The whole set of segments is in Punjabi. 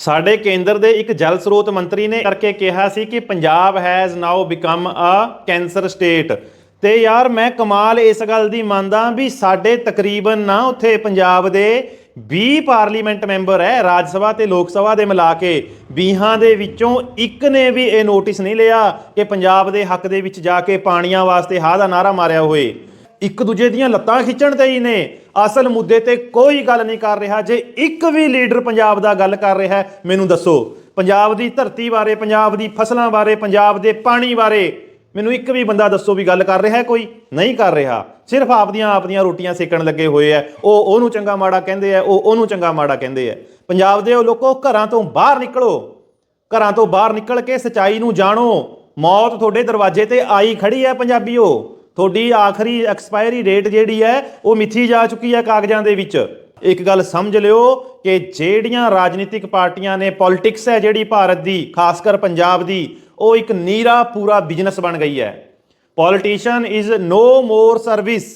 ਸਾਡੇ ਕੇਂਦਰ ਦੇ ਇੱਕ ਜਲ ਸਰੋਤ ਮੰਤਰੀ ਨੇ ਕਰਕੇ ਕਿਹਾ ਸੀ ਕਿ Punjab has now become a cancer state ਤੇ ਯਾਰ, ਮੈਂ ਕਮਾਲ ਇਸ ਗੱਲ ਦੀ ਮੰਨਦਾ ਵੀ ਸਾਡੇ ਤਕਰੀਬਨ ਨਾ ਉੱਥੇ ਪੰਜਾਬ ਦੇ 20 ਪਾਰਲੀਮੈਂਟ ਮੈਂਬਰ ਹੈ ਰਾਜ ਸਭਾ ਤੇ ਲੋਕ ਸਭਾ ਦੇ ਮਿਲਾ ਕੇ 20 ਦੇ ਵਿੱਚੋਂ ਇੱਕ ਨੇ ਵੀ ਇਹ ਨੋਟਿਸ ਨਹੀਂ ਲਿਆ ਕਿ ਪੰਜਾਬ ਦੇ ਹੱਕ ਦੇ ਵਿੱਚ ਜਾ ਕੇ ਪਾਣੀਆਂ ਵਾਸਤੇ ਹਾਂ ਦਾ ਨਾਰਾ ਮਾਰਿਆ ਹੋਏ। ਇੱਕ ਦੂਜੇ ਦੀਆਂ ਲੱਤਾਂ ਖਿੱਚਣ ਤੇ ਹੀ ਨੇ। ਅਸਲ ਮੁੱਦੇ ਤੇ ਕੋਈ ਗੱਲ ਨਹੀਂ ਕਰ ਰਿਹਾ। ਜੇ ਇੱਕ ਵੀ ਲੀਡਰ ਪੰਜਾਬ ਦਾ ਗੱਲ ਕਰ ਰਿਹਾ ਮੈਨੂੰ ਦੱਸੋ। ਪੰਜਾਬ ਦੀ ਧਰਤੀ ਬਾਰੇ, ਪੰਜਾਬ ਦੀ ਫਸਲਾਂ ਬਾਰੇ, ਪੰਜਾਬ ਦੇ ਪਾਣੀ ਬਾਰੇ ਮੈਨੂੰ ਇੱਕ ਵੀ ਬੰਦਾ ਦੱਸੋ ਵੀ ਗੱਲ ਕਰ ਰਿਹਾ ਕੋਈ? ਨਹੀਂ ਕਰ ਰਿਹਾ। ਸਿਰਫ ਆਪਦੀਆਂ ਆਪਦੀਆਂ ਰੋਟੀਆਂ ਸੇਕਣ ਲੱਗੇ ਹੋਏ ਆ ਉਹ ਉਹਨੂੰ ਚੰਗਾ ਮਾੜਾ ਕਹਿੰਦੇ ਆ ਉਹ ਉਹਨੂੰ ਚੰਗਾ ਮਾੜਾ ਕਹਿੰਦੇ ਆ ਪੰਜਾਬ ਦੇ ਉਹ ਲੋਕੋ, ਘਰਾਂ ਤੋਂ ਬਾਹਰ ਨਿਕਲੋ। ਘਰਾਂ ਤੋਂ ਬਾਹਰ ਨਿਕਲ ਕੇ ਸਚਾਈ ਨੂੰ ਜਾਣੋ। ਮੌਤ ਤੁਹਾਡੇ ਦਰਵਾਜ਼ੇ ਤੇ ਆਈ ਖੜੀ ਹੈ ਪੰਜਾਬੀਓ। ਤੁਹਾਡੀ ਆਖਰੀ ਐਕਸਪਾਇਰੀ ਡੇਟ ਜਿਹੜੀ ਹੈ, ਉਹ ਮਿੱਥੀ ਜਾ ਚੁੱਕੀ ਹੈ ਕਾਗਜ਼ਾਂ ਦੇ ਵਿੱਚ। ਇੱਕ ਗੱਲ ਸਮਝ ਲਿਓ ਕਿ ਜਿਹੜੀਆਂ ਰਾਜਨੀਤਿਕ ਪਾਰਟੀਆਂ ਨੇ ਪੋਲਿਟਿਕਸ ਹੈ ਜਿਹੜੀ ਭਾਰਤ ਦੀ, ਖਾਸ ਕਰ ਪੰਜਾਬ ਦੀ, ਉਹ ਇੱਕ ਨੀਰਾ ਪੂਰਾ ਬਿਜ਼ਨਸ ਬਣ ਗਈ ਹੈ। Politician is no more service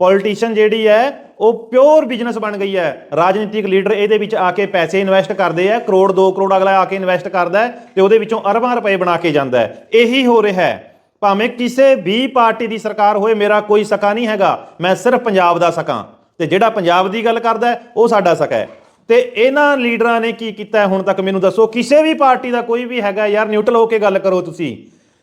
politician ਜਿਹੜੀ ਹੈ, ਉਹ ਪਿਓਰ ਬਿਜ਼ਨਸ ਬਣ ਗਈ ਹੈ। ਰਾਜਨੀਤਿਕ ਲੀਡਰ ਇਹਦੇ ਵਿੱਚ ਆ ਕੇ ਪੈਸੇ ਇਨਵੈਸਟ ਕਰਦੇ ਆ, ਕਰੋੜ 2 ਕਰੋੜ ਅਗਲਾ ਆ ਕੇ ਇਨਵੈਸਟ ਕਰਦਾ ਹੈ ਤੇ ਉਹਦੇ ਵਿੱਚੋਂ ਅਰਬਾਂ ਰੁਪਏ ਬਣਾ ਕੇ ਜਾਂਦਾ ਇਹੀ ਹੋ ਰਿਹਾ ਹੈ। ਭਾਵੇਂ ਕਿਸੇ ਵੀ ਪਾਰਟੀ ਦੀ ਸਰਕਾਰ ਹੋਏ, ਮੇਰਾ ਕੋਈ ਸਕਾ ਨਹੀਂ ਹੈਗਾ। ਮੈਂ ਸਿਰਫ ਪੰਜਾਬ ਦਾ ਸਕਾਂ। ਤੇ ਜਿਹੜਾ ਪੰਜਾਬ ਦੀ ਗੱਲ ਕਰਦਾ ਉਹ ਸਾਡਾ ਸਕਾ ਹੈ। ਤੇ ਇਹਨਾਂ ਲੀਡਰਾਂ ਨੇ ਕੀ ਕੀਤਾ ਹੁਣ ਤੱਕ ਮੈਨੂੰ ਦੱਸੋ, ਕਿਸੇ ਵੀ ਪਾਰਟੀ ਦਾ ਕੋਈ ਵੀ ਹੈਗਾ ਯਾਰ ਨਿਊਟਰਲ ਹੋ ਕੇ ਗੱਲ ਕਰੋ ਤੁਸੀਂ।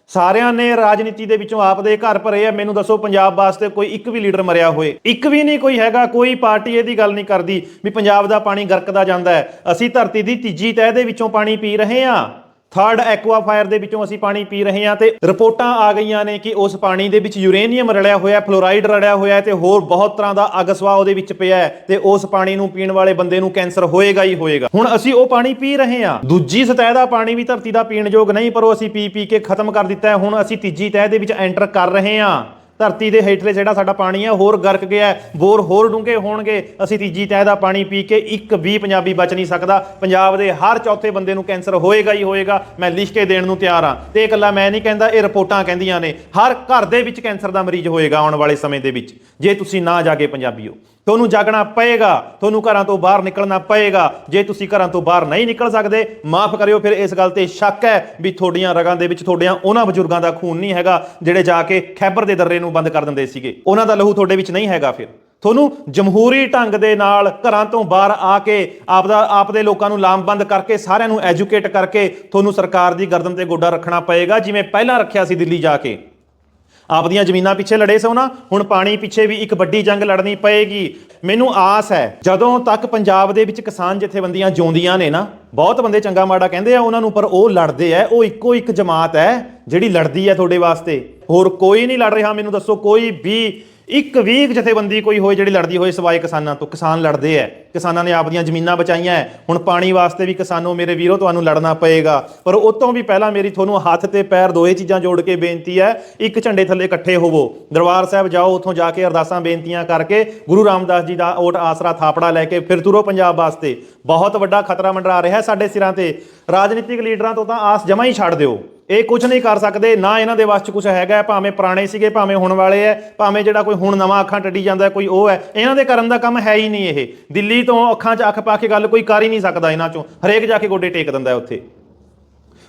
ਸਾਰਿਆਂ ਨੇ ਰਾਜਨੀਤੀ ਦੇ ਵਿੱਚੋਂ ਆਪਦੇ ਘਰ ਭਰੇ ਆ। ਮੈਨੂੰ ਦੱਸੋ, ਪੰਜਾਬ ਵਾਸਤੇ ਕੋਈ ਇੱਕ ਵੀ ਲੀਡਰ ਮਰਿਆ ਹੋਏ। ਇੱਕ ਵੀ ਨਹੀਂ ਕੋਈ ਹੈਗਾ, ਕੋਈ ਪਾਰਟੀ ਇਹਦੀ ਗੱਲ ਨਹੀਂ ਕਰਦੀ ਵੀ ਪੰਜਾਬ ਦਾ ਪਾਣੀ ਗਰਕਦਾ ਜਾਂਦਾ ਹੈ। ਅਸੀਂ ਧਰਤੀ ਦੀ ਤੀਜੀ ਤਹਿ ਦੇ ਵਿੱਚੋਂ ਪਾਣੀ ਪੀ ਰਹੇ ਹਾਂ। ਥਰਡ ਐਕਵਾਫਾਇਰ ਦੇ ਵਿੱਚੋਂ ਅਸੀਂ ਪਾਣੀ ਪੀ ਰਹੇ ਹਾਂ ਤੇ ਰਿਪੋਰਟਾਂ ਆ ਗਈਆਂ ਨੇ ਕਿ ਉਸ ਪਾਣੀ ਦੇ ਵਿੱਚ ਯੂਰੇਨੀਅਮ ਰਲਿਆ ਹੋਇਆ, ਫਲੋਰਾਈਡ ਰਲਿਆ ਹੋਇਆ ਤੇ ਹੋਰ ਬਹੁਤ ਤਰ੍ਹਾਂ ਦਾ ਅਗਸਵਾ ਉਹਦੇ ਵਿੱਚ ਪਿਆ ਹੈ ਤੇ ਉਸ ਪਾਣੀ ਨੂੰ ਪੀਣ ਵਾਲੇ ਬੰਦੇ ਨੂੰ ਕੈਂਸਰ ਹੋਏਗਾ ਹੀ ਹੋਏਗਾ। ਹੁਣ ਅਸੀਂ ਉਹ ਪਾਣੀ ਪੀ ਰਹੇ ਹਾਂ। ਦੂਜੀ ਸਤਹ ਦਾ ਪਾਣੀ ਵੀ ਧਰਤੀ ਦਾ ਪੀਣ ਯੋਗ ਨਹੀਂ, ਪਰ ਉਹ ਅਸੀਂ ਪੀ ਪੀ ਕੇ ਖਤਮ ਕਰ ਦਿੱਤਾ ਹੈ। ਹੁਣ ਅਸੀਂ ਤੀਜੀ ਤਹਿ ਦੇ ਵਿੱਚ ਐਂਟਰ ਕਰ ਰਹੇ ਹਾਂ। ਧਰਤੀ ਦੇ ਹੇਠਲੇ ਜਿਹੜਾ ਸਾਡਾ ਪਾਣੀ ਹੈ, ਹੋਰ ਗਰਕ ਗਿਆ ਬੋਰ ਹੋਰ ਡੂੰਘੇ ਹੋਣਗੇ, ਅਸੀਂ ਤੀਜੀ ਤਹਿ ਦਾ ਪਾਣੀ ਪੀ ਕੇ ਇੱਕ ਵੀ ਪੰਜਾਬੀ ਬਚ ਨਹੀਂ ਸਕਦਾ। ਪੰਜਾਬ ਦੇ ਹਰ ਚੌਥੇ ਬੰਦੇ ਨੂੰ ਕੈਂਸਰ ਹੋਏਗਾ ਹੀ ਹੋਏਗਾ, ਮੈਂ ਲਿਖ ਕੇ ਦੇਣ ਨੂੰ ਤਿਆਰ ਹਾਂ। ਤੇ ਇਹ ਇਕੱਲਾ ਮੈਂ ਨਹੀਂ ਕਹਿੰਦਾ, ਇਹ ਰਿਪੋਰਟਾਂ ਕਹਿੰਦੀਆਂ ਨੇ। ਹਰ ਘਰ ਦੇ ਵਿੱਚ ਕੈਂਸਰ ਦਾ ਮਰੀਜ਼ ਹੋਏਗਾ ਆਉਣ ਵਾਲੇ ਸਮੇਂ ਦੇ ਵਿੱਚ। ਜੇ ਤੁਸੀਂ ਨਾ ਜਾ ਕੇ ਪੰਜਾਬੀ ਹੋ ਤੁਹਾਨੂੰ ਜਾਗਣਾ ਪਏਗਾ, ਤੁਹਾਨੂੰ ਘਰਾਂ ਤੋਂ ਬਾਹਰ ਨਿਕਲਣਾ ਪਏਗਾ। ਜੇ ਤੁਸੀਂ ਘਰਾਂ ਤੋਂ ਬਾਹਰ ਨਹੀਂ ਨਿਕਲ ਸਕਦੇ, ਮਾਫ ਕਰਿਓ, ਫਿਰ ਇਸ ਗੱਲ ਤੇ ਸ਼ੱਕ ਹੈ ਵੀ ਤੁਹਾਡੀਆਂ ਰਗਾਂ ਦੇ ਵਿੱਚ ਤੁਹਾਡੀਆਂ ਉਹਨਾਂ ਬਜ਼ੁਰਗਾਂ ਦਾ ਖੂਨ ਨਹੀਂ ਹੈਗਾ, ਜਿਹੜੇ ਜਾ ਕੇ ਖੈਬਰ ਦੇ ਦर्रे ਨੂੰ ਬੰਦ ਕਰ ਦਿੰਦੇ ਸੀਗੇ। ਉਹਨਾਂ ਦਾ ਲਹੂ ਤੁਹਾਡੇ ਵਿੱਚ ਨਹੀਂ ਹੈਗਾ ਫਿਰ। ਤੁਹਾਨੂੰ ਜਮਹੂਰੀ ਢੰਗ ਦੇ ਨਾਲ ਘਰਾਂ ਤੋਂ ਬਾਹਰ ਆ ਕੇ ਆਪਦਾ, ਆਪਦੇ ਲੋਕਾਂ ਨੂੰ ਲਾਮਬੰਦ ਕਰਕੇ, ਸਾਰਿਆਂ ਨੂੰ ਐਜੂਕੇਟ ਕਰਕੇ ਤੁਹਾਨੂੰ ਸਰਕਾਰ ਦੀ ਗਰਦਨ ਤੇ ਗੋਡਾ ਰੱਖਣਾ ਪਏਗਾ, ਜਿਵੇਂ ਪਹਿਲਾਂ ਰੱਖਿਆ ਸੀ ਦਿੱਲੀ ਜਾ ਕੇ। ਆਪਦੀਆਂ ਜ਼ਮੀਨਾਂ ਪਿੱਛੇ ਲੜੇ ਸੋ ਨਾ, ਹੁਣ ਪਾਣੀ ਪਿੱਛੇ ਵੀ ਇੱਕ ਵੱਡੀ ਜੰਗ ਲੜਨੀ ਪਏਗੀ। ਮੈਨੂੰ ਆਸ ਹੈ, ਜਦੋਂ ਤੱਕ ਪੰਜਾਬ ਦੇ ਵਿੱਚ ਕਿਸਾਨ ਜਥੇਬੰਦੀਆਂ ਜਿਉਂਦੀਆਂ ਨੇ ਨਾ, ਬਹੁਤ ਬੰਦੇ ਚੰਗਾ ਮਾੜਾ ਕਹਿੰਦੇ ਆ ਉਹਨਾਂ ਨੂੰ, ਪਰ ਉਹ ਲੜਦੇ ਆ, ਉਹ ਇੱਕੋ ਇੱਕ ਜਮਾਤ ਹੈ ਜਿਹੜੀ ਲੜਦੀ ਹੈ ਤੁਹਾਡੇ ਵਾਸਤੇ। ਹੋਰ ਕੋਈ ਨਹੀਂ ਲੜ ਰਿਹਾ, ਮੈਨੂੰ ਦੱਸੋ, ਕੋਈ ਵੀ ਇੱਕ ਵੀ ਜਥੇਬੰਦੀ ਕੋਈ ਹੋਏ ਜਿਹੜੀ ਲੜਦੀ ਹੋਏ ਸਵਾਏ ਕਿਸਾਨਾਂ ਤੋਂ। ਕਿਸਾਨ ਲੜਦੇ ਐ। ਕਿਸਾਨਾਂ ਨੇ ਆਪਦੀਆਂ ਜ਼ਮੀਨਾਂ ਬਚਾਈਆਂ ਹੈ। ਹੁਣ ਪਾਣੀ ਵਾਸਤੇ ਵੀ ਕਿਸਾਨੋ ਮੇਰੇ ਵੀਰੋ, ਤੁਹਾਨੂੰ ਲੜਨਾ ਪਏਗਾ। ਪਰ ਉਹ ਤੋਂ ਵੀ ਪਹਿਲਾਂ ਮੇਰੀ ਤੁਹਾਨੂੰ ਹੱਥ ਤੇ ਪੈਰ ਦੋਏ ਚੀਜ਼ਾਂ ਜੋੜ ਕੇ ਬੇਨਤੀ ਹੈ ਇੱਕ ਝੰਡੇ ਥੱਲੇ ਇਕੱਠੇ ਹੋਵੋ। ਦਰਬਾਰ ਸਾਹਿਬ ਜਾਓ, ਉੱਥੋਂ ਜਾ ਕੇ ਅਰਦਾਸਾਂ ਬੇਨਤੀਆਂ ਕਰਕੇ ਗੁਰੂ ਰਾਮਦਾਸ ਜੀ ਦਾ ਓਟ ਆਸਰਾ ਥਾਪੜਾ ਲੈ ਕੇ ਫਿਰ ਤੁਰੋ ਪੰਜਾਬ ਵਾਸਤੇ। ਬਹੁਤ ਵੱਡਾ ਖਤਰਾ ਮੰਡਰਾ ਰਿਹਾ ਸਾਡੇ ਸਿਰਾਂ ਤੇ। ਰਾਜਨੀਤਿਕ ਲੀਡਰਾਂ ਤੋਂ ਤਾਂ ਆਸ ਜਮਾ ਹੀ ਛੱਡ ਦਿਓ। ਇਹ ਕੁਝ ਨਹੀਂ ਕਰ ਸਕਦੇ, ਨਾ ਇਹਨਾਂ ਦੇ ਵਾਸਤੇ 'ਚ ਕੁਝ ਹੈਗਾ ਭਾਵੇਂ ਪੁਰਾਣੇ ਸੀਗੇ, ਭਾਵੇਂ ਹੁਣ ਵਾਲੇ ਐ ਭਾਵੇਂ ਜਿਹੜਾ ਕੋਈ ਹੁਣ ਨਵਾਂ ਅੱਖਾਂ ਟੱਡੀ ਜਾਂਦਾ ਕੋਈ ਉਹ ਹੈ, ਇਹਨਾਂ ਦੇ ਕਰਨ ਦਾ ਕੰਮ ਹੈ ਹੀ ਨਹੀਂ ਇਹ। ਦਿੱਲੀ ਤੋਂ ਅੱਖਾਂ 'ਚ ਅੱਖ ਪਾ ਕੇ ਗੱਲ ਕੋਈ ਕਰ ਹੀ ਨਹੀਂ ਸਕਦਾ ਇਹਨਾਂ 'ਚੋਂ। ਹਰੇਕ ਜਾ ਕੇ ਗੋਡੇ ਟੇਕ ਦਿੰਦਾ ਉੱਥੇ।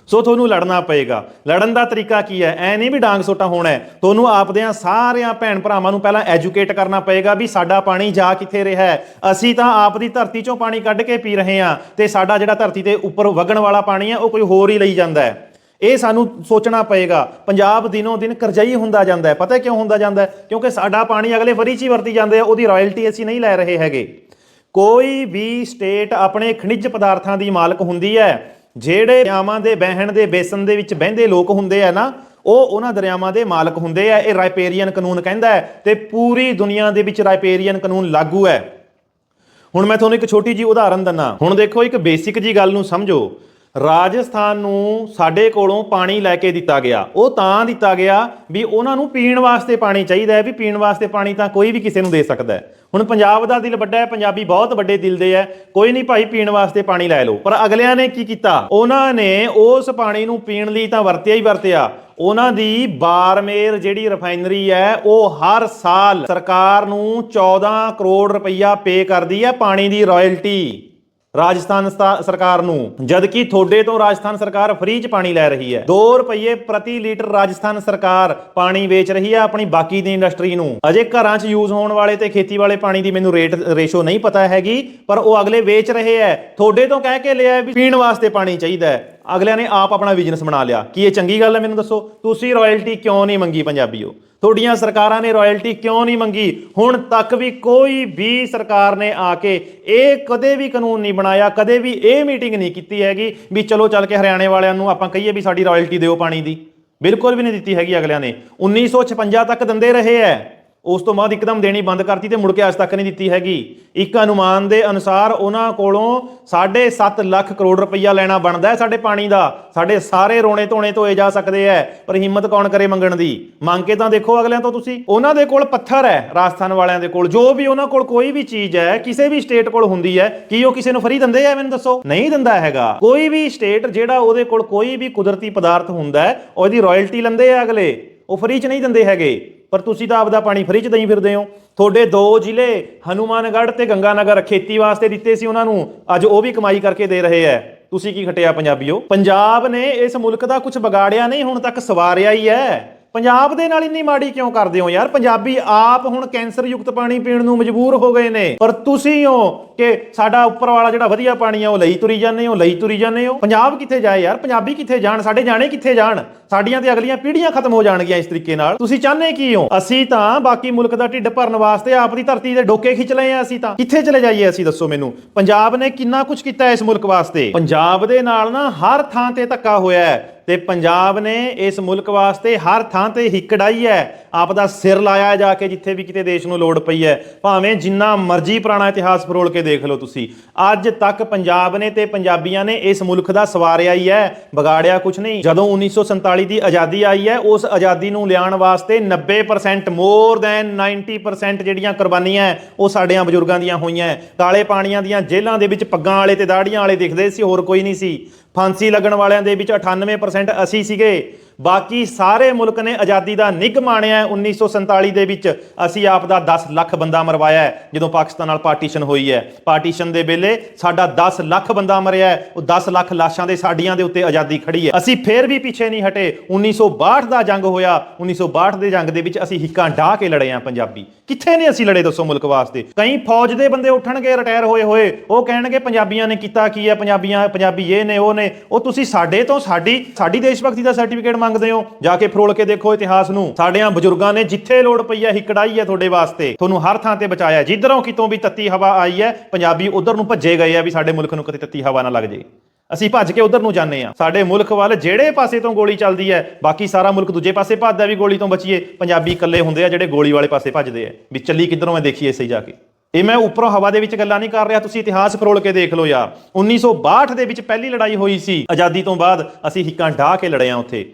ਸੋ ਤੁਹਾਨੂੰ ਲੜਨਾ ਪਏਗਾ। ਲੜਨ ਦਾ ਤਰੀਕਾ ਕੀ ਹੈ? ਐ ਨਹੀਂ ਵੀ ਡਾਂਗ ਸੋਟਾ ਹੋਣਾ ਹੈ। ਤੁਹਾਨੂੰ ਆਪਦਿਆਂ ਸਾਰਿਆਂ ਭੈਣ ਭਰਾਵਾਂ ਨੂੰ ਪਹਿਲਾਂ ਐਜੂਕੇਟ ਕਰਨਾ ਪਏਗਾ ਵੀ ਸਾਡਾ ਪਾਣੀ ਜਾ ਕਿੱਥੇ ਰਿਹਾ ਹੈ। ਅਸੀਂ ਤਾਂ ਆਪ ਦੀ ਧਰਤੀ ਚੋਂ ਪਾਣੀ ਕੱਢ ਕੇ ਪੀ ਰਹੇ ਹਾਂ ਤੇ ਸਾਡਾ ਜਿਹੜਾ ਧਰਤੀ ਤੇ ਉੱਪਰ ਵਗਣ ਵਾਲਾ ਪਾਣੀ ਹੈ, ਉਹ ਕੋਈ ਹੋਰ ਹੀ ਲਈ ਜਾਂਦਾ ਹੈ। ਇਹ ਸਾਨੂੰ ਸੋਚਣਾ ਪਏਗਾ। ਪੰਜਾਬ ਦਿਨੋਂ ਦਿਨ ਕਰਜਾਈ ਹੁੰਦਾ ਜਾਂਦਾ ਹੈ। ਪਤਾ ਕਿਉਂ ਹੁੰਦਾ ਜਾਂਦਾ ਹੈ? ਕਿਉਂਕਿ ਸਾਡਾ ਪਾਣੀ ਅਗਲੇ ਵਰੀ 'ਚ ਹੀ ਵਰਤੀ ਜਾਂਦੇ ਆ, ਉਹਦੀ ਰਾਇਲਟੀ ਅਸੀਂ ਨਹੀਂ ਲੈ ਰਹੇ ਹੈਗੇ। ਕੋਈ ਵੀ ਸਟੇਟ ਆਪਣੇ ਖਣਿਜ ਪਦਾਰਥਾਂ ਦੀ ਮਾਲਕ ਹੁੰਦੀ ਹੈ, ਜਿਹੜੇ ਦਰਿਆਵਾਂ ਦੇ ਬਹਿਣ ਦੇ ਬੇਸਨ ਦੇ ਵਿੱਚ ਬਹਿੰਦੇ ਲੋਕ ਹੁੰਦੇ ਆ ਨਾ, ਉਹ ਉਹਨਾਂ ਦਰਿਆਵਾਂ ਦੇ ਮਾਲਕ ਹੁੰਦੇ ਆ। ਇਹ ਰਾਇਪੇਰੀਅਨ ਕਾਨੂੰਨ ਕਹਿੰਦਾ ਹੈ ਤੇ ਪੂਰੀ ਦੁਨੀਆ ਦੇ ਵਿੱਚ ਰਾਇਪੇਰੀਅਨ ਕਾਨੂੰਨ ਲਾਗੂ ਹੈ। ਹੁਣ ਮੈਂ ਤੁਹਾਨੂੰ ਇੱਕ ਛੋਟੀ ਜੀ ਉਦਾਹਰਨ ਦਿੰਨਾ ਹੁਣ ਦੇਖੋ ਇੱਕ ਬੇਸਿਕ ਜੀ ਗੱਲ ਨੂੰ ਸਮਝੋ। ਰਾਜਸਥਾਨ ਨੂੰ ਸਾਡੇ ਕੋਲੋਂ ਪਾਣੀ ਲੈ ਕੇ ਦਿੱਤਾ ਗਿਆ। ਉਹ ਤਾਂ ਦਿੱਤਾ ਗਿਆ ਵੀ ਉਹਨਾਂ ਨੂੰ ਪੀਣ ਵਾਸਤੇ ਪਾਣੀ ਚਾਹੀਦਾ ਹੈ, ਵੀ ਪੀਣ ਵਾਸਤੇ ਪਾਣੀ ਤਾਂ ਕੋਈ ਵੀ ਕਿਸੇ ਨੂੰ ਦੇ ਸਕਦਾ ਹੈ। ਹੁਣ ਪੰਜਾਬ ਦਾ ਦਿਲ ਵੱਡਾ ਹੈ, ਪੰਜਾਬੀ ਬਹੁਤ ਵੱਡੇ ਦਿਲ ਦੇ ਹੈ। ਕੋਈ ਨਹੀਂ ਭਾਈ, ਪੀਣ ਵਾਸਤੇ ਪਾਣੀ ਲੈ ਲਓ। ਪਰ ਅਗਲਿਆਂ ਨੇ ਕੀ ਕੀਤਾ? ਉਹਨਾਂ ਨੇ ਉਸ ਪਾਣੀ ਨੂੰ ਪੀਣ ਲਈ ਤਾਂ ਵਰਤਿਆ ਹੀ ਵਰਤਿਆ। ਉਹਨਾਂ ਦੀ ਬਾਰਮੇਰ ਜਿਹੜੀ ਰਿਫਾਈਨਰੀ ਹੈ, ਉਹ ਹਰ ਸਾਲ ਸਰਕਾਰ ਨੂੰ 14 ਕਰੋੜ ਰੁਪਈਆ ਪੇ ਕਰਦੀ ਹੈ ਪਾਣੀ ਦੀ ਰਾਇਲਟੀ ਰਾਜਸਥਾਨ ਸਰਕਾਰ ਨੂੰ, ਜਦਕਿ ਤੁਹਾਡੇ ਤੋਂ ਰਾਜਸਥਾਨ ਸਰਕਾਰ ਫ੍ਰੀ ਚ ਪਾਣੀ ਲੈ ਰਹੀ ਹੈ। 2 ਰੁਪਏ ਪ੍ਰਤੀ ਲੀਟਰ ਰਾਜਸਥਾਨ ਸਰਕਾਰ ਪਾਣੀ ਵੇਚ ਰਹੀ ਹੈ ਆਪਣੀ ਬਾਕੀ ਦੀ ਇੰਡਸਟਰੀ ਨੂੰ। ਅਜੇ ਘਰਾਂ 'ਚ ਯੂਜ਼ ਹੋਣ ਵਾਲੇ ਤੇ ਖੇਤੀ ਵਾਲੇ ਪਾਣੀ ਦੀ ਮੈਨੂੰ ਰੇਟ ਰੇਸ਼ੋ ਨਹੀਂ ਪਤਾ ਹੈਗੀ, ਪਰ ਉਹ ਅਗਲੇ ਵੇਚ ਰਹੇ ਹੈ। ਤੁਹਾਡੇ ਤੋਂ ਕਹਿ ਕੇ ਲਿਆ ਵੀ ਪੀਣ ਵਾਸਤੇ ਪਾਣੀ ਚਾਹੀਦਾ ਹੈ। ਅਗਲਿਆਂ ਨੇ ਆਪ ਆਪਣਾ ਬਿਜ਼ਨਸ ਬਣਾ ਲਿਆ। ਕੀ ਇਹ ਚੰਗੀ ਗੱਲ ਹੈ ਮੈਨੂੰ ਦੱਸੋ? ਤੁਸੀਂ ਰਾਇਲਟੀ ਕਿਉਂ ਨਹੀਂ ਮੰਗੀ ਪੰਜਾਬੀਓ? ਤੁਹਾਡੀਆਂ ਸਰਕਾਰਾਂ ਨੇ ਰਾਇਲਟੀ ਕਿਉਂ ਨਹੀਂ ਮੰਗੀ? ਹੁਣ ਤੱਕ ਵੀ ਕੋਈ ਵੀ ਸਰਕਾਰ ਨੇ ਆ ਕੇ ਇਹ ਕਦੇ ਵੀ ਕਾਨੂੰਨ ਨਹੀਂ ਬਣਾਇਆ, ਕਦੇ ਵੀ ਇਹ ਮੀਟਿੰਗ ਨਹੀਂ ਕੀਤੀ ਹੈਗੀ ਵੀ ਚਲੋ ਚੱਲ ਕੇ ਹਰਿਆਣੇ ਵਾਲਿਆਂ ਨੂੰ ਆਪਾਂ ਕਹੀਏ ਵੀ ਸਾਡੀ ਰਾਇਲਟੀ ਦਿਓ ਪਾਣੀ ਦੀ। ਬਿਲਕੁਲ ਵੀ ਨਹੀਂ ਦਿੱਤੀ ਹੈਗੀ ਅਗਲਿਆਂ ਨੇ। 1956 ਤੱਕ ਦਿੰਦੇ ਰਹੇ ਐ ਉਸ ਤੋਂ ਬਾਅਦ ਇੱਕਦਮ ਦੇਣੀ ਬੰਦ ਕਰਤੀ ਤੇ ਮੁੜ ਕੇ ਅੱਜ ਤੱਕ ਨਹੀਂ ਦਿੱਤੀ ਹੈਗੀ। ਇੱਕ ਅਨੁਮਾਨ ਦੇ ਅਨੁਸਾਰ ਉਹਨਾਂ ਕੋਲੋਂ 7.5 ਲੱਖ ਕਰੋੜ ਰੁਪਈਆ ਲੈਣਾ ਬਣਦਾ ਹੈ ਸਾਡੇ ਪਾਣੀ ਦਾ। ਸਾਡੇ ਸਾਰੇ ਰੋਣੇ ਧੋਣੇ ਧੋਏ ਜਾ ਸਕਦੇ ਐ ਪਰ ਹਿੰਮਤ ਕੌਣ ਕਰੇ ਮੰਗਣ ਦੀ? ਮੰਗ ਕੇ ਤਾਂ ਦੇਖੋ ਅਗਲਿਆਂ ਤੋਂ ਤੁਸੀਂ। ਉਹਨਾਂ ਦੇ ਕੋਲ ਪੱਥਰ ਹੈ ਰਾਜਸਥਾਨ ਵਾਲਿਆਂ ਦੇ ਕੋਲ। ਜੋ ਵੀ ਉਹਨਾਂ ਕੋਲ ਕੋਈ ਵੀ ਚੀਜ਼ ਹੈ, ਕਿਸੇ ਵੀ ਸਟੇਟ ਕੋਲ ਹੁੰਦੀ ਹੈ, ਕੀ ਉਹ ਕਿਸੇ ਨੂੰ ਫਰੀ ਦਿੰਦੇ ਆ, ਮੈਨੂੰ ਦੱਸੋ? ਨਹੀਂ ਦਿੰਦਾ ਹੈਗਾ। ਕੋਈ ਵੀ ਸਟੇਟ ਜਿਹੜਾ ਉਹਦੇ ਕੋਲ ਕੋਈ ਵੀ ਕੁਦਰਤੀ ਪਦਾਰਥ ਹੁੰਦਾ ਹੈ ਉਹਦੀ ਰਾਇਲਟੀ ਲੈਂਦੇ ਆ ਅਗਲੇ। ਉਹ ਫਰੀ ਚ ਨਹੀਂ ਦਿੰਦੇ ਹੈਗੇ। ਪਰ ਤੁਸੀਂ ਤਾਂ ਆਪਦਾ ਪਾਣੀ ਫ੍ਰੀ ਚ ਦੇਈ ਫਿਰਦੇ ਹੋ। ਤੁਹਾਡੇ ਦੋ ਜ਼ਿਲ੍ਹੇ, ਹਨੂਮਾਨਗੜ੍ਹ ਤੇ ਗੰਗਾਨਗਰ, ਖੇਤੀ ਵਾਸਤੇ ਦਿੱਤੇ ਸੀ ਉਹਨਾਂ ਨੂੰ। ਅੱਜ ਉਹ ਵੀ ਕਮਾਈ ਕਰਕੇ ਦੇ ਰਹੇ ਐ ਤੁਸੀਂ ਕੀ ਖਟਿਆ ਪੰਜਾਬੀਓ? ਪੰਜਾਬ ਨੇ ਇਸ ਮੁਲਕ ਦਾ ਕੁਝ ਵਿਗਾੜਿਆ ਨਹੀਂ, ਹੁਣ ਤੱਕ ਸਵਾਰਿਆ ਹੀ ਹੈ। ਪੰਜਾਬ ਦੇ ਨਾਲ ਇੰਨੀ ਮਾੜੀ ਕਿਉਂ ਕਰਦੇ ਹੋ ਯਾਰ? ਪੰਜਾਬੀ ਆਪ ਹੁਣ ਕੈਂਸਰ ਯੁਕਤ ਪਾਣੀ ਪੀਣ ਨੂੰ ਮਜਬੂਰ ਹੋ ਗਏ ਨੇ। ਪਰ ਤੁਸੀਂ ਹੋ ਕਿ ਸਾਡਾ ਉੱਪਰ ਵਾਲਾ ਜਿਹੜਾ ਵਧੀਆ ਪਾਣੀ ਆ, ਉਹ ਲਈ ਤੁਰੀ ਜਾਂਦੇ ਹੋ, ਲਈ ਤੁਰੀ ਜਾਂਦੇ ਹੋ। ਪੰਜਾਬ ਕਿੱਥੇ ਜਾਏ ਯਾਰ? ਪੰਜਾਬੀ ਕਿੱਥੇ ਜਾਣ? ਸਾਡੇ ਜਾਣੇ ਕਿੱਥੇ ਜਾਣ? ਸਾਡੀਆਂ ਤੇ ਅਗਲੀਆਂ ਪੀੜ੍ਹੀਆਂ ਖਤਮ ਹੋ ਜਾਣਗੀਆਂ ਇਸ ਤਰੀਕੇ ਨਾਲ। ਤੁਸੀਂ ਚਾਹੁੰਦੇ ਕੀ ਹੋ? ਅਸੀਂ ਤਾਂ ਬਾਕੀ ਮੁਲਕ ਦਾ ਢਿੱਡ ਭਰਨ ਵਾਸਤੇ ਆਪ ਦੀ ਧਰਤੀ ਦੇ ਡੋਕੇ ਖਿੱਚ ਲਏ ਆ ਅਸੀਂ ਤਾਂ। ਕਿੱਥੇ ਚਲੇ ਜਾਈਏ ਅਸੀਂ, ਦੱਸੋ ਮੈਨੂੰ? ਪੰਜਾਬ ਨੇ ਕਿੰਨਾ ਕੁਝ ਕੀਤਾ ਇਸ ਮੁਲਕ ਵਾਸਤੇ? ਪੰਜਾਬ ਦੇ ਨਾਲ ਨਾ ਹਰ ਥਾਂ ਤੇ ਧੱਕਾ ਹੋਇਆ ਹੈ। ਤੇ ਪੰਜਾਬ ਨੇ ਇਸ ਮੁਲਕ ਵਾਸਤੇ ਹਰ ਥਾਂ ਤੇ ਹਿੱਕੜਾਈ ਹੈ। ਆਪ ਦਾ ਸਿਰ ਲਾਇਆ ਜਾ ਕੇ, ਜਿੱਥੇ ਵੀ ਕਿਤੇ ਦੇਸ਼ ਨੂੰ ਲੋੜ ਪਈ ਹੈ। ਭਾਵੇਂ ਜਿੰਨਾ ਮਰਜ਼ੀ ਪੁਰਾਣਾ ਇਤਿਹਾਸ ਫਰੋਲ ਕੇ ਦੇਖ ਲਓ ਤੁਸੀਂ। ਅੱਜ ਤੱਕ ਪੰਜਾਬ ਨੇ ਤੇ ਪੰਜਾਬੀਆਂ ਨੇ ਇਸ ਮੁਲਕ ਦਾ ਸਵਾਰਿਆ ਹੀ ਹੈ। ਵਿਗਾੜਿਆ ਕੁਝ ਨਹੀਂ। ਜਦੋਂ 1947 ਦੀ ਆਜ਼ਾਦੀ ਆਈ ਹੈ, ਉਸ ਆਜ਼ਾਦੀ ਨੂੰ ਲਿਆਉਣ ਵਾਸਤੇ 90% ਮੋਰ ਦੈਨ 90% ਜਿਹੜੀਆਂ ਕੁਰਬਾਨੀਆਂ ਉਹ ਸਾਡਿਆਂ ਬਜ਼ੁਰਗਾਂ ਦੀਆਂ ਹੋਈਆਂ ਕਾਲੇ ਪਾਣੀਆਂ ਦੀਆਂ ਜੇਲ੍ਹਾਂ ਦੇ ਵਿੱਚ ਪੱਗਾਂ ਵਾਲੇ ਤੇ ਦਾੜੀਆਂ ਵਾਲੇ ਦਿਖਦੇ ਸੀ, ਹੋਰ ਕੋਈ ਨਹੀਂ ਸੀ। ਫਾਂਸੀ ਲੱਗਣ ਵਾਲਿਆਂ ਦੇ ਵਿੱਚ 98% ਅਸੀਂ ਸੀਗੇ। ਬਾਕੀ ਸਾਰੇ ਮੁਲਕ ਨੇ ਆਜ਼ਾਦੀ ਦਾ ਨਿੱਘ ਮਾਣਿਆ ਹੈ। 1947 ਦੇ ਵਿੱਚ ਅਸੀਂ ਆਪ ਦਾ 10 ਲੱਖ ਬੰਦਾ ਮਰਵਾਇਆ ਹੈ, ਜਦੋਂ ਪਾਕਿਸਤਾਨ ਨਾਲ ਪਾਰਟੀਸ਼ਨ ਹੋਈ ਹੈ। ਪਾਰਟੀਸ਼ਨ ਦੇ ਵੇਲੇ ਸਾਡਾ 10 ਲੱਖ ਬੰਦਾ ਮਰਿਆ ਉਹ 10 ਲੱਖ ਲਾਸ਼ਾਂ ਦੇ ਸਾਡੀਆਂ ਦੇ ਉੱਤੇ ਆਜ਼ਾਦੀ ਖੜੀ ਹੈ। ਅਸੀਂ ਫੇਰ ਵੀ ਪਿੱਛੇ ਨਹੀਂ ਹਟੇ। 1962 ਦਾ ਜੰਗ ਹੋਇਆ। 1962 ਦੇ ਜੰਗ ਦੇ ਵਿੱਚ ਅਸੀਂ ਹਿੱਕਾਂ ਢਾਹ ਕੇ ਲੜੇ ਆ ਪੰਜਾਬੀ। ਕਿੱਥੇ ਨੇ ਅਸੀਂ ਲੜੇ ਦੱਸੋ ਮੁਲਕ ਵਾਸਤੇ? ਕਈ ਫੌਜ ਦੇ ਬੰਦੇ ਉੱਠਣਗੇ, ਰਿਟਾਇਰ ਹੋਏ ਹੋਏ। ਉਹ ਕਹਿਣਗੇ, ਪੰਜਾਬੀਆਂ ਨੇ ਕੀਤਾ ਕੀ ਹੈ? ਪੰਜਾਬੀਆਂ, ਪੰਜਾਬੀ ਇਹ ਨੇ, ਉਹ ਨੇ। ਉਹ ਤੁਸੀਂ ਸਾਡੇ ਤੋਂ ਸਾਡੀ ਸਾਡੀ ਦੇਸ਼ ਭਗਤੀ ਦਾ ਸਰਟੀਫਿਕੇਟ ਮੰਗਦੇ ਹੋ? ਜਾ ਕੇ ਫਰੋਲ ਕੇ ਦੇਖੋ ਇਤਿਹਾਸ ਨੂੰ। ਸਾਡਿਆਂ ਬਜ਼ੁਰਗਾਂ ਨੇ ਜਿੱਥੇ ਲੋੜ ਪਈ ਹੈ ਹਿੱਕੜਾਈ ਹੈ ਤੁਹਾਡੇ ਵਾਸਤੇ। ਤੁਹਾਨੂੰ ਹਰ ਥਾਂ ਤੇ ਬਚਾਇਆ ਜਿੱਧਰੋਂ ਕਿਤੋਂ ਵੀ ਤੱਤੀ ਹਵਾ ਆਈ ਹੈ, ਪੰਜਾਬੀ ਉਧਰ ਨੂੰ ਭੱਜੇ ਗਏ ਆ ਵੀ ਸਾਡੇ ਮੁਲਕ ਨੂੰ ਕਿਤੇ ਤੱਤੀ ਹਵਾ ਨਾ ਲੱਗ ਜੇ। ਅਸੀਂ ਭੱਜ ਕੇ ਉਧਰ ਨੂੰ ਜਾਂਦੇ ਆ ਸਾਡੇ ਮੁਲਕ ਵੱਲ ਜਿਹੜੇ ਪਾਸੇ ਤੋਂ ਗੋਲੀ ਚੱਲਦੀ ਹੈ, ਬਾਕੀ ਸਾਰਾ ਮੁਲਕ ਦੂਜੇ ਪਾਸੇ ਭੱਜਦਾ ਵੀ ਗੋਲੀ ਤੋਂ ਬਚੀਏ। ਪੰਜਾਬੀ ਇਕੱਲੇ ਹੁੰਦੇ ਆ ਜਿਹੜੇ ਗੋਲੀ ਵਾਲੇ ਪਾਸੇ ਭੱਜਦੇ ਆ। ਵੀ ਚੱਲੀ ਕਿੱਧਰੋਂ ਮੈਂ ਦੇਖੀਏ ਸਹੀ ਜਾ ਕੇ। ਇਹ ਮੈਂ ਉੱਪਰੋਂ ਹਵਾ ਦੇ ਵਿੱਚ ਗੱਲਾਂ ਨਹੀਂ ਕਰ ਰਿਹਾ। ਤੁਸੀਂ ਇਤਿਹਾਸ ਫਰੋਲ ਕੇ ਦੇਖ ਲਓ ਯਾਰ। 1962 ਦੇ ਵਿੱਚ ਪਹਿਲੀ ਲੜਾਈ ਹੋਈ ਸੀ। ਆਜ਼ਾਦੀ ਤੋਂ ਬਾਅਦ ਅਸੀਂ ਹਿੱਕਾਂ ਢਾਹ ਕੇ ਲੜੇ ਆ ਉੱਥੇ।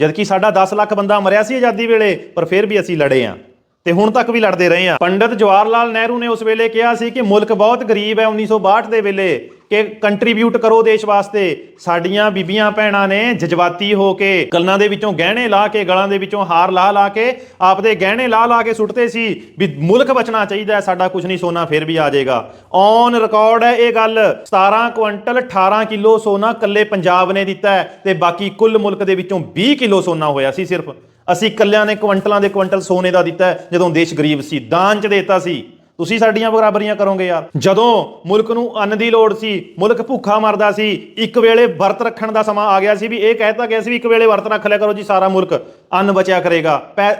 ਜਦਕਿ ਸਾਡਾ 10 ਲੱਖ ਬੰਦਾ ਮਰਿਆ ਸੀ ਆਜ਼ਾਦੀ ਵੇਲੇ, ਪਰ ਫਿਰ ਵੀ ਅਸੀਂ ਲੜੇ ਆ। ਤੇ ਹੁਣ ਤੱਕ ਵੀ ਲੜਦੇ ਰਹੇ ਆ। ਪੰਡਤ ਜਵਾਹਰ ਲਾਲ ਨਹਿਰੂ ਨੇ ਉਸ ਵੇਲੇ ਕਿਹਾ ਸੀ ਕਿ ਮੁਲਕ ਬਹੁਤ ਗਰੀਬ ਹੈ 1962 ਦੇ ਵੇਲੇ। ਕਿ ਕੰਟਰੀਬਿਊਟ ਕਰੋ ਦੇਸ਼ ਵਾਸਤੇ। ਸਾਡੀਆਂ ਬੀਬੀਆਂ ਭੈਣਾਂ ਨੇ ਜਜ਼ਬਾਤੀ ਹੋ ਕੇ ਗਲਾਂ ਦੇ ਵਿੱਚੋਂ ਗਹਿਣੇ ਲਾ ਕੇ ਗਲਾਂ ਦੇ ਵਿੱਚੋਂ ਹਾਰ ਲਾ ਲਾ ਕੇ ਆਪਦੇ ਗਹਿਣੇ ਲਾ ਲਾ ਕੇ ਸੁੱਟਦੇ ਸੀ ਵੀ ਮੁਲਕ ਬਚਣਾ ਚਾਹੀਦਾ ਹੈ, ਸਾਡਾ ਕੁਝ ਨਹੀਂ ਸੋਨਾ ਫਿਰ ਵੀ ਆ ਜਾਏਗਾ। ਔਨ ਰਿਕਾਰਡ ਹੈ ਇਹ ਗੱਲ। 17 ਕੁਇੰਟਲ 18 ਕਿਲੋ ਸੋਨਾ ਕੱਲੇ ਪੰਜਾਬ ਨੇ ਦਿੱਤਾ ਹੈ ਤੇ ਬਾਕੀ ਕੁੱਲ ਮੁਲਕ ਦੇ ਵਿੱਚੋਂ 20 ਕਿਲੋ ਸੋਨਾ ਹੋਇਆ ਸੀ ਸਿਰਫ। ਅਸੀਂ ਕੱਲਿਆਂ ਨੇ ਕੁਇੰਟਲਾਂ ਦੇ ਕੁਇੰਟਲ ਸੋਨੇ ਦਾ ਦਿੱਤਾ ਜਦੋਂ ਦੇਸ਼ ਗਰੀਬ ਸੀ ਦਾਨ ਚ ਦੇਤਾ ਸੀ। ਤੁਸੀਂ ਸਾਡੀਆਂ ਬਰਾਬਰੀਆਂ ਕਰੋਗੇ ਯਾਰ। ਜਦੋਂ ਮੁਲਕ ਨੂੰ ਅੰਨ ਦੀ ਲੋੜ ਸੀ, ਮੁਲਕ ਭੁੱਖਾ ਮਰਦਾ ਸੀ, ਇੱਕ ਵੇਲੇ ਵਰਤ ਰੱਖਣ ਦਾ ਸਮਾਂ ਆ ਗਿਆ ਸੀ ਵੀ ਇਹ ਕਹਿਤਾ ਗਿਆ ਸੀ ਵੀ ਇੱਕ ਵੇਲੇ ਵਰਤ ਰੱਖ ਲਿਆ ਕਰੋ ਜੀ ਸਾਰਾ ਮੁਲਕ ਅੰਨ ਬਚਿਆ ਕਰੇਗਾ। ਪੈ-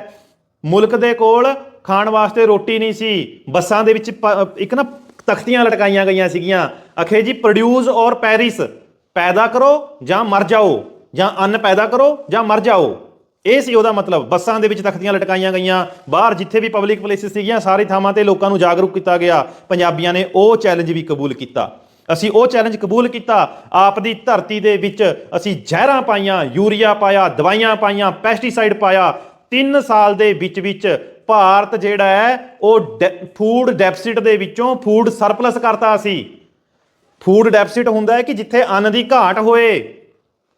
ਮੁਲਕ ਦੇ ਕੋਲ ਖਾਣ ਵਾਸਤੇ ਰੋਟੀ ਨਹੀਂ ਸੀ, ਬੱਸਾਂ ਦੇ ਵਿੱਚ ਪ- ਇੱਕ ਨਾ ਤਖਤੀਆਂ ਲਟਕਾਈਆਂ ਗਈਆਂ ਸੀਗੀਆਂ। ਅਖੇ ਜੀ ਪ੍ਰੋਡਿਊਸ ਔਰ ਪੈਰਿਸ ਪੈਦਾ ਕਰੋ ਜਾਂ ਮਰ ਜਾਓ ਜਾਂ ਅੰਨ ਪੈਦਾ ਕਰੋ ਜਾਂ ਮਰ ਜਾਓ। ਇਹ ਸੀ ਉਹਦਾ ਮਤਲਬ। ਬੱਸਾਂ ਦੇ ਵਿੱਚ ਤਖਤੀਆਂ ਲਟਕਾਈਆਂ ਗਈਆਂ। ਬਾਹਰ ਜਿੱਥੇ ਵੀ ਪਬਲਿਕ ਪਲੇਸਿਸ ਸੀਗੀਆਂ, ਸਾਰੀ ਥਾਵਾਂ ਤੇ ਲੋਕਾਂ ਨੂੰ ਜਾਗਰੂਕ ਕੀਤਾ ਗਿਆ। ਪੰਜਾਬੀਆਂ ਨੇ ਉਹ ਚੈਲੰਜ ਵੀ ਕਬੂਲ ਕੀਤਾ। ਅਸੀਂ ਉਹ ਚੈਲੰਜ ਕਬੂਲ ਕੀਤਾ। ਆਪ ਦੀ ਧਰਤੀ ਦੇ ਵਿੱਚ ਅਸੀਂ ਜ਼ਹਿਰਾਂ ਪਾਈਆਂ, ਯੂਰੀਆ ਪਾਇਆ, ਦਵਾਈਆਂ ਪਾਈਆਂ ਪੈਸਟੀਸਾਈਡ ਪਾਇਆ। 3 ਸਾਲ ਦੇ ਵਿੱਚ ਵਿੱਚ ਭਾਰਤ ਜਿਹੜਾ ਹੈ, ਉਹ ਫੂਡ ਡੈਫਿਸਿਟ ਦੇ ਵਿੱਚੋਂ ਫੂਡ ਸਰਪਲਸ ਕਰਤਾ ਸੀ। ਫੂਡ ਡੈਫਿਸਿਟ ਹੁੰਦਾ ਹੈ ਕਿ ਜਿੱਥੇ ਅੰਨ ਦੀ ਘਾਟ ਹੋਏ,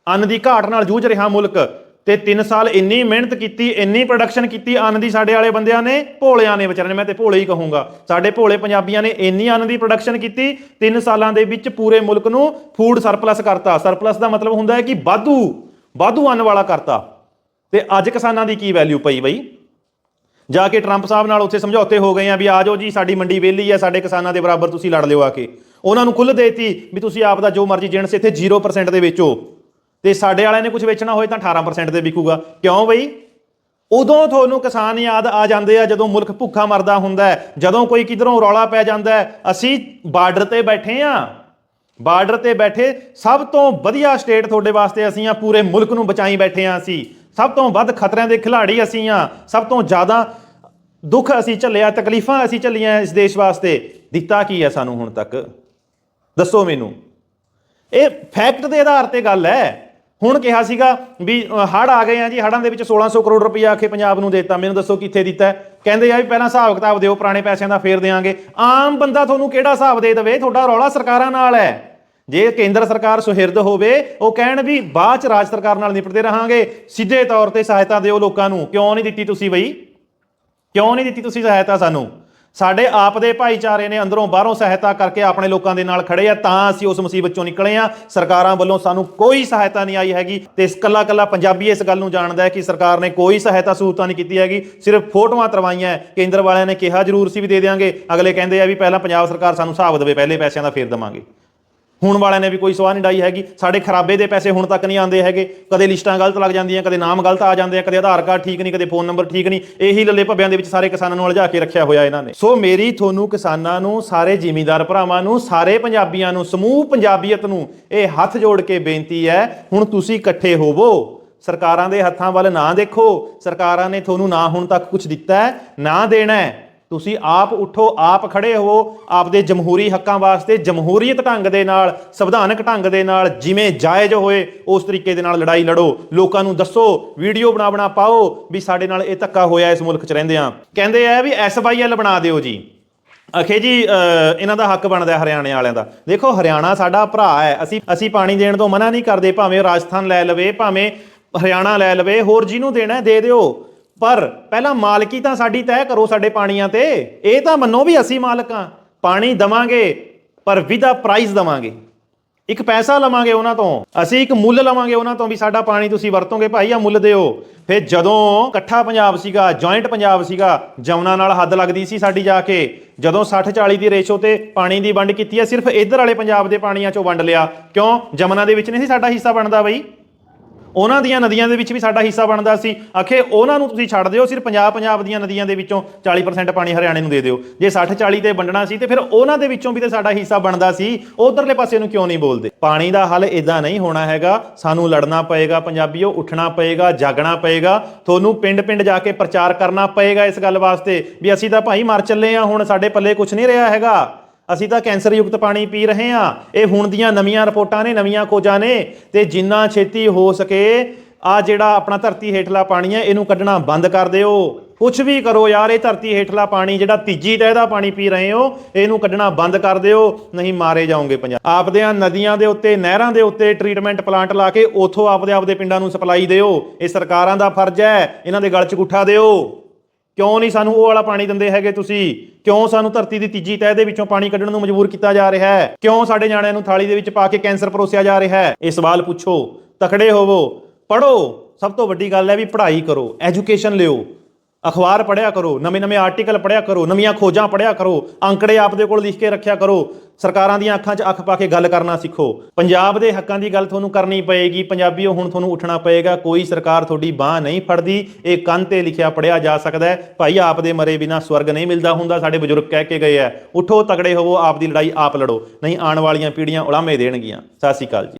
ਅੰਨ ਦੀ ਘਾਟ ਨਾਲ ਜੂਝ ਰਿਹਾ ਮੁਲਕ। ਤੇ 3 ਸਾਲ ਇੰਨੀ ਮਿਹਨਤ ਕੀਤੀ, ਇੰਨੀ ਪ੍ਰੋਡਕਸ਼ਨ ਕੀਤੀ ਅੰਨ ਦੀ ਸਾਡੇ ਵਾਲੇ ਬੰਦਿਆਂ ਨੇ, ਭੋਲਿਆਂ ਨੇ ਵਿਚਾਰਿਆਂ ਨੇ, ਮੈਂ ਤੇ ਭੋਲੇ ਹੀ ਕਹੂੰਗਾ। ਸਾਡੇ ਭੋਲੇ ਪੰਜਾਬੀਆਂ ਨੇ ਇੰਨੀ ਅੰਨ ਦੀ ਪ੍ਰੋਡਕਸ਼ਨ ਕੀਤੀ 3 ਸਾਲਾਂ ਦੇ ਵਿੱਚ ਪੂਰੇ ਮੁਲਕ ਨੂੰ ਫੂਡ ਸਰਪਲਸ ਕਰਤਾ। ਸਰਪਲਸ ਦਾ ਮਤਲਬ ਹੁੰਦਾ ਹੈ ਕਿ ਵਾਧੂ ਵਾਧੂ ਅੰਨ ਵਾਲਾ ਕਰਤਾ। ਤੇ ਅੱਜ ਕਿਸਾਨਾਂ ਦੀ ਕੀ ਵੈਲਿਊ ਪਈ ਬਈ? ਜਾ ਕੇ ਟਰੰਪ ਸਾਹਿਬ ਨਾਲ ਉੱਥੇ ਸਮਝੌਤੇ ਹੋ ਗਏ ਆ ਵੀ ਆ ਜਾਓ ਜੀ, ਸਾਡੀ ਮੰਡੀ ਵਿਹਲੀ ਆ ਸਾਡੇ ਕਿਸਾਨਾਂ ਦੇ ਬਰਾਬਰ ਤੁਸੀਂ ਲੜ ਲਿਓ ਆ ਕੇ। ਉਹਨਾਂ ਨੂੰ ਖੁੱਲ੍ਹ ਦੇਤੀ ਵੀ ਤੁਸੀਂ ਆਪ ਦਾ ਜੋ ਮਰਜ਼ੀ ਜਿਣਸ ਇੱਥੇ 0% ਦੇ ਵੇਚੋ। ਤੇ ਸਾਡੇ ਵਾਲਿਆਂ ਨੇ ਕੁਝ ਵੇਚਣਾ ਹੋਏ ਤਾਂ 18% 'ਤੇ ਵਿਕੂਗਾ। ਕਿਉਂ ਬਈ? ਉਦੋਂ ਤੁਹਾਨੂੰ ਕਿਸਾਨ ਯਾਦ ਆ ਜਾਂਦੇ ਆ ਜਦੋਂ ਮੁਲਕ ਭੁੱਖਾ ਮਰਦਾ ਹੁੰਦਾ ਹੈ, ਜਦੋਂ ਕੋਈ ਕਿਧਰੋਂ ਰੌਲਾ ਪੈ ਜਾਂਦਾ ਹੈ, ਅਸੀਂ ਬਾਰਡਰ ਤੇ ਬੈਠੇ ਆ। ਬਾਰਡਰ ਤੇ ਬੈਠੇ, ਸਭ ਤੋਂ ਵਧੀਆ ਸਟੇਟ ਤੁਹਾਡੇ ਵਾਸਤੇ ਅਸੀਂ ਆ, ਪੂਰੇ ਮੁਲਕ ਨੂੰ ਬਚਾਈ ਬੈਠੇ ਆ ਅਸੀਂ। ਸਭ ਤੋਂ ਵੱਧ ਖਤਰਿਆਂ ਦੇ ਖਿਲਾੜੀ ਅਸੀਂ ਆ, ਸਭ ਤੋਂ ਜ਼ਿਆਦਾ ਦੁੱਖ ਅਸੀਂ ਝੱਲਿਆ, ਤਕਲੀਫਾਂ ਅਸੀਂ ਝੱਲੀਆਂ ਇਸ ਦੇਸ਼ ਵਾਸਤੇ। ਦਿੱਤਾ ਕੀ ਹੈ ਸਾਨੂੰ ਹੁਣ ਤੱਕ? ਦੱਸੋ ਮੈਨੂੰ। ਇਹ ਫੈਕਟ ਦੇ ਆਧਾਰ ਤੇ ਗੱਲ ਹੈ। ਹੁਣ ਕਿਹਾ ਸੀਗਾ ਵੀ ਹੜ ਆ ਗਏ ਆ ਜੀ ਹੜਾਂ ਦੇ ਵਿੱਚ 1600 ਕਰੋੜ ਰੁਪਈਆ ਆਖੇ ਪੰਜਾਬ ਨੂੰ ਦੇਤਾ। ਮੈਨੂੰ ਦੱਸੋ ਕਿੱਥੇ ਦਿੱਤਾ ਕਹਿੰਦੇ ਆ ਵੀ ਪਹਿਲਾਂ ਹਿਸਾਬ ਕਿਤਾਬ ਦਿਓ, ਪੁਰਾਣੇ ਪੈਸਿਆਂ ਦਾ ਫੇਰ ਦੇਾਂਗੇ ਆਮ ਬੰਦਾ ਤੁਹਾਨੂੰ ਕਿਹੜਾ ਹਿਸਾਬ ਦੇ ਦੇਵੇ? ਤੁਹਾਡਾ ਰੌਲਾ ਸਰਕਾਰਾਂ ਨਾਲ ਹੈ। ਜੇ ਕੇਂਦਰ ਸਰਕਾਰ ਸੁਹਿਰਦ ਹੋਵੇ, ਉਹ ਕਹਿਣ ਵੀ ਬਾਅਦ ਚ ਰਾਜ ਸਰਕਾਰ ਨਾਲ ਨਿਪਟਦੇ ਰਹਾਂਗੇ। ਸਿੱਧੇ ਤੌਰ ਤੇ ਸਹਾਇਤਾ ਦਿਓ ਲੋਕਾਂ ਨੂੰ। ਕਿਉਂ ਨਹੀਂ ਦਿੱਤੀ ਤੁਸੀਂ ਬਈ? ਕਿਉਂ ਨਹੀਂ ਦਿੱਤੀ ਤੁਸੀਂ ਸਹਾਇਤਾ ਸਾਨੂੰ? ਸਾਡੇ ਆਪ ਦੇ ਭਾਈਚਾਰੇ ਨੇ ਅੰਦਰੋਂ ਬਾਹਰੋਂ ਸਹਾਇਤਾ ਕਰਕੇ ਆਪਣੇ ਲੋਕਾਂ ਦੇ ਨਾਲ ਖੜੇ ਆ, ਤਾਂ ਅਸੀਂ ਉਸ ਮੁਸੀਬਤ ਚੋਂ ਨਿਕਲੇ ਆ। ਸਰਕਾਰਾਂ ਵੱਲੋਂ ਸਾਨੂੰ ਕੋਈ ਸਹਾਇਤਾ ਨਹੀਂ ਆਈ ਹੈਗੀ। ਤੇ ਇਸ ਕੱਲਾ ਕੱਲਾ ਪੰਜਾਬੀ ਇਸ ਗੱਲ ਨੂੰ ਜਾਣਦਾ ਹੈ ਕਿ ਸਰਕਾਰ ਨੇ ਕੋਈ ਸਹਾਇਤਾ ਸਹੂਲਤਾਂ ਨਹੀਂ ਕੀਤੀ ਹੈਗੀ। ਸਿਰਫ ਫੋਟੋਆਂ ਤਰਵਾਈਆਂ ਕੇਂਦਰ ਵਾਲਿਆਂ ਨੇ ਕਿਹਾ, ਜ਼ਰੂਰ ਸੀ ਵੀ ਦੇ ਦੇਵਾਂਗੇ ਅਗਲੇ ਕਹਿੰਦੇ ਆ ਵੀ ਪਹਿਲਾਂ ਪੰਜਾਬ ਸਰਕਾਰ ਸਾਨੂੰ ਹਿਸਾਬ ਦੇਵੇ, ਪਹਿਲੇ ਪੈਸਿਆਂ ਦਾ ਫੇਰ ਦੇਵਾਂਗੇ। ਹੁਣ ਵਾਲਿਆਂ ਨੇ ਵੀ ਕੋਈ ਸਵਾਹ ਨਹੀਂ ਡਾਈ ਹੈਗੀ। ਸਾਡੇ ਖਰਾਬੇ ਦੇ ਪੈਸੇ ਹੁਣ ਤੱਕ ਨਹੀਂ ਆਉਂਦੇ ਹੈਗੇ। ਕਦੇ ਲਿਸਟਾਂ ਗਲਤ ਲੱਗ ਜਾਂਦੀਆਂ, ਕਦੇ ਨਾਮ ਗਲਤ ਆ ਜਾਂਦੇ ਆ, ਕਦੇ ਆਧਾਰ ਕਾਰਡ ਠੀਕ ਨਹੀਂ, ਕਦੇ ਫੋਨ ਨੰਬਰ ਠੀਕ ਨਹੀਂ। ਇਹੀ ਲੱਲੇ ਭੱਬਿਆਂ ਦੇ ਵਿੱਚ ਸਾਰੇ ਕਿਸਾਨਾਂ ਨੂੰ ਉਲਝਾ ਕੇ ਰੱਖਿਆ ਹੋਇਆ ਇਹਨਾਂ ਨੇ। ਸੋ ਮੇਰੀ ਤੁਹਾਨੂੰ ਕਿਸਾਨਾਂ ਨੂੰ, ਸਾਰੇ ਜ਼ਿਮੀਂਦਾਰ ਭਰਾਵਾਂ ਨੂੰ, ਸਾਰੇ ਪੰਜਾਬੀਆਂ ਨੂੰ, ਸਮੂਹ ਪੰਜਾਬੀਅਤ ਨੂੰ ਇਹ ਹੱਥ ਜੋੜ ਕੇ ਬੇਨਤੀ ਹੈ, ਹੁਣ ਤੁਸੀਂ ਇਕੱਠੇ ਹੋਵੋ। ਸਰਕਾਰਾਂ ਦੇ ਹੱਥਾਂ ਵੱਲ ਨਾ ਦੇਖੋ। ਸਰਕਾਰਾਂ ਨੇ ਤੁਹਾਨੂੰ ਨਾ ਹੁਣ ਤੱਕ ਕੁਝ ਦਿੱਤਾ ਹੈ, ਨਾ ਦੇਣਾ ਹੈ। ਤੁਸੀਂ ਆਪ ਉਠੋ ਆਪ ਖੜੇ ਹੋਵੋ ਆਪਦੇ ਜਮਹੂਰੀ ਹੱਕਾਂ ਵਾਸਤੇ ਜਮਹੂਰੀਅਤ ਢੰਗ ਦੇ ਨਾਲ ਸੰਵਿਧਾਨਕ ਢੰਗ ਦੇ ਨਾਲ ਜਿਵੇਂ ਜਾਇਜ਼ ਹੋਏ ਉਸ ਤਰੀਕੇ ਦੇ ਨਾਲ ਲੜਾਈ ਲੜੋ। ਲੋਕਾਂ ਨੂੰ ਦੱਸੋ ਵੀਡੀਓ ਬਣਾ ਬਣਾ ਪਾਓ ਵੀ ਸਾਡੇ ਨਾਲ ਇਹ ਧੱਕਾ ਹੋਇਆ ਇਸ ਮੁਲਕ 'ਚ ਰਹਿੰਦੇ ਆ। ਕਹਿੰਦੇ ਆ ਵੀ ਐਸਵਾਈਐਲ ਬਣਾ ਦਿਓ ਜੀ। ਅਖੇ ਜੀ ਅ, ਇਹਨਾਂ ਦਾ ਹੱਕ ਬਣਦਾ ਹਰਿਆਣੇ ਵਾਲਿਆਂ ਦਾ। ਦੇਖੋ ਹਰਿਆਣਾ ਸਾਡਾ ਭਰਾ ਹੈ। ਅਸੀਂ ਅਸੀਂ ਪਾਣੀ ਦੇਣ ਤੋਂ ਮਨਾ ਨਹੀਂ ਕਰਦੇ ਭਾਵੇਂ ਉਹ ਰਾਜਸਥਾਨ ਲੈ ਲਵੇ ਭਾਵੇਂ ਹਰਿਆਣਾ ਲੈ ਲਵੇ ਹੋਰ ਜਿਹਨੂੰ ਦੇਣਾ ਦੇ ਦਿਓ। ਪਰ ਪਹਿਲਾਂ ਮਾਲਕੀ ਤਾਂ ਸਾਡੀ ਤੈਅ ਕਰੋ ਸਾਡੇ ਪਾਣੀਆਂ ਤੇ। ਇਹ ਤਾਂ ਮੰਨੋ ਵੀ ਅਸੀਂ ਮਾਲਕ ਹਾਂ। ਪਾਣੀ ਦਵਾਂਗੇ, ਪਰ ਵਿਦਾ ਪ੍ਰਾਈਸ ਦਵਾਂਗੇ। ਇੱਕ ਪੈਸਾ ਲਵਾਂਗੇ ਉਹਨਾਂ ਤੋਂ। ਅਸੀਂ ਇੱਕ ਮੁੱਲ ਲਵਾਂਗੇ ਉਹਨਾਂ ਤੋਂ ਵੀ ਸਾਡਾ ਪਾਣੀ ਤੁਸੀਂ ਵਰਤੋਗੇ ਭਾਈ ਆ ਮੁੱਲ ਦਿਓ। ਫਿਰ ਜਦੋਂ ਇਕੱਠਾ ਪੰਜਾਬ ਸੀਗਾ ਜੁਆਇੰਟ ਪੰਜਾਬ ਸੀਗਾ, ਜਮਨਾ ਨਾਲ ਹੱਦ ਲੱਗਦੀ ਸੀ ਸਾਡੀ ਜਾ ਕੇ। ਜਦੋਂ 60 40 ਦੀ ਰੇਸ਼ੋ ਤੇ ਪਾਣੀ ਦੀ ਵੰਡ ਕੀਤੀ ਹੈ, ਸਿਰਫ ਇੱਧਰ ਵਾਲੇ ਪੰਜਾਬ ਦੇ ਪਾਣੀਆਂ ਚੋਂ ਵੰਡ ਲਿਆ। ਕਿਉਂ? ਜਮਨਾ ਦੇ ਵਿੱਚ ਨਹੀਂ ਸੀ ਸਾਡਾ ਹਿੱਸਾ ਬਣਦਾ ਬਈ। ਉਹਨਾਂ ਦੀਆਂ ਨਦੀਆਂ ਦੇ ਵਿੱਚ ਵੀ ਸਾਡਾ ਹਿੱਸਾ ਬਣਦਾ ਸੀ। ਆਖੇ, ਉਹਨਾਂ ਨੂੰ ਤੁਸੀਂ ਛੱਡ ਦਿਓ, ਸਿਰਫ ਪੰਜਾਬ ਪੰਜਾਬ ਦੀਆਂ ਨਦੀਆਂ ਦੇ ਵਿੱਚੋਂ 40% ਪਾਣੀ ਹਰਿਆਣੇ ਨੂੰ ਦੇ ਦਿਓ। ਜੇ 60 40 ਤੇ ਵੰਡਣਾ ਸੀ ਤੇ ਫਿਰ ਉਹਨਾਂ ਦੇ ਵਿੱਚੋਂ ਵੀ ਤੇ ਸਾਡਾ ਹਿੱਸਾ ਬਣਦਾ ਸੀ। ਉਧਰਲੇ ਪਾਸੇ ਨੂੰ ਕਿਉਂ ਨਹੀਂ ਬੋਲਦੇ? ਪਾਣੀ ਦਾ ਹੱਲ ਇਦਾਂ ਨਹੀਂ ਹੋਣਾ ਹੈਗਾ। ਸਾਨੂੰ ਲੜਨਾ ਪਏਗਾ ਪੰਜਾਬੀਓ, ਉੱਠਣਾ ਪਏਗਾ, ਜਾਗਣਾ ਪਏਗਾ। ਤੁਹਾਨੂੰ ਪਿੰਡ-ਪਿੰਡ ਜਾ ਕੇ ਪ੍ਰਚਾਰ ਕਰਨਾ ਪਏਗਾ ਇਸ ਗੱਲ ਵਾਸਤੇ ਵੀ ਅਸੀਂ ਤਾਂ ਭਾਈ ਮਰ ਚੱਲੇ ਆ ਹੁਣ ਸਾਡੇ ਪੱਲੇ ਕੁਝ ਨਹੀਂ ਰਿਹਾ ਹੈਗਾ। ਅਸੀਂ ਤਾਂ ਕੈਂਸਰ ਯੁਕਤ ਪਾਣੀ ਪੀ ਰਹੇ ਹਾਂ। ਇਹ ਹੁਣ ਦੀਆਂ ਨਵੀਆਂ ਰਿਪੋਰਟਾਂ ਨੇ, ਨਵੀਆਂ ਖੋਜਾਂ ਨੇ ਤੇ ਜਿੰਨਾ ਛੇਤੀ ਹੋ ਸਕੇ ਆ ਜਿਹੜਾ ਆਪਣਾ ਧਰਤੀ ਹੇਠਲਾ ਪਾਣੀ ਹੈ, ਇਹਨੂੰ ਕੱਢਣਾ ਬੰਦ ਕਰ ਦਿਓ। ਕੁਝ ਵੀ ਕਰੋ ਯਾਰ, ਇਹ ਧਰਤੀ ਹੇਠਲਾ ਪਾਣੀ ਜਿਹੜਾ ਤੀਜੀ ਤਹਿ ਦਾ ਪਾਣੀ ਪੀ ਰਹੇ ਹੋ, ਇਹਨੂੰ ਕੱਢਣਾ ਬੰਦ ਕਰ ਦਿਓ, ਨਹੀਂ ਮਾਰੇ ਜਾਓਗੇ ਪੰਜਾਬ। ਆਪਦਿਆਂ ਨਦੀਆਂ ਦੇ ਉੱਤੇ, ਨਹਿਰਾਂ ਦੇ ਉੱਤੇ ਟ੍ਰੀਟਮੈਂਟ ਪਲਾਂਟ ਲਾ ਕੇ ਉਥੋਂ ਆਪਦੇ ਆਪਦੇ ਪਿੰਡਾਂ ਨੂੰ ਸਪਲਾਈ ਦਿਓ। ਇਹ ਸਰਕਾਰਾਂ ਦਾ ਫਰਜ਼ ਹੈ, ਇਹਨਾਂ ਦੇ ਗਲ 'ਚ ਗੁੱਠਾ ਦਿਓ। ਕਿਉਂ ਨਹੀਂ ਸਾਨੂੰ ਉਹ ਵਾਲਾ ਪਾਣੀ ਦਿੰਦੇ ਹੈਗੇ ਤੁਸੀਂ? ਕਿਉਂ ਸਾਨੂੰ ਧਰਤੀ ਦੀ ਤੀਜੀ ਤਹਿ ਦੇ ਵਿੱਚੋਂ ਪਾਣੀ ਕੱਢਣ ਨੂੰ ਮਜਬੂਰ ਕੀਤਾ ਜਾ ਰਿਹਾ ਹੈ? ਕਿਉਂ ਸਾਡੇ ਨਿਆਣਿਆਂ ਨੂੰ ਥਾਲੀ ਦੇ ਵਿੱਚ ਪਾ ਕੇ ਕੈਂਸਰ ਪਰੋਸਿਆ ਜਾ ਰਿਹਾ ਹੈ? ਇਹ ਸਵਾਲ ਪੁੱਛੋ, ਤਕੜੇ ਹੋਵੋ ਪੜੋ ਸਭ ਤੋਂ ਵੱਡੀ ਗੱਲ ਹੈ ਵੀ ਪੜ੍ਹਾਈ ਕਰੋ, ਐਜੂਕੇਸ਼ਨ ਲਿਓ। ਅਖਬਾਰ ਪੜ੍ਹਿਆ ਕਰੋ, ਨਵੇਂ-ਨਵੇਂ ਆਰਟੀਕਲ ਪੜ੍ਹਿਆ ਕਰੋ, ਨਵੀਆਂ ਖੋਜਾਂ ਪੜ੍ਹਿਆ ਕਰੋ, ਅੰਕੜੇ ਆਪਦੇ ਕੋਲ ਲਿਖ ਕੇ ਰੱਖਿਆ ਕਰੋ। ਸਰਕਾਰਾਂ ਦੀਆਂ ਅੱਖਾਂ 'ਚ ਅੱਖ ਪਾ ਕੇ ਗੱਲ ਕਰਨਾ ਸਿੱਖੋ। ਪੰਜਾਬ ਦੇ ਹੱਕਾਂ ਦੀ ਗੱਲ ਤੁਹਾਨੂੰ ਕਰਨੀ ਪਏਗੀ। ਪੰਜਾਬੀਓ, ਹੁਣ ਤੁਹਾਨੂੰ ਉੱਠਣਾ ਪਏਗਾ। ਕੋਈ ਸਰਕਾਰ ਤੁਹਾਡੀ ਬਾਹ ਨਹੀਂ ਫੜਦੀ। ਇਹ ਕੰਨ ਤੇ ਲਿਖਿਆ ਪੜਿਆ ਜਾ ਸਕਦਾ ਹੈ। ਭਾਈ, ਆਪ ਦੇ ਮਰੇ ਬਿਨਾ ਸਵਰਗ ਨਹੀਂ ਮਿਲਦਾ ਹੁੰਦਾ। ਸਾਡੇ ਬਜ਼ੁਰਗ ਕਹਿ ਕੇ ਗਏ ਆ, ਉਠੋ ਤਗੜੇ ਹੋਵੋ, ਆਪ ਦੀ ਲੜਾਈ ਆਪ ਲੜੋ। ਨਹੀਂ, ਆਉਣ ਵਾਲੀਆਂ ਪੀੜ੍ਹੀਆਂ ਉਲਾਮੇ ਦੇਣਗੀਆਂ। ਸਤਿ ਸ਼੍ਰੀ ਅਕਾਲ ਜੀ।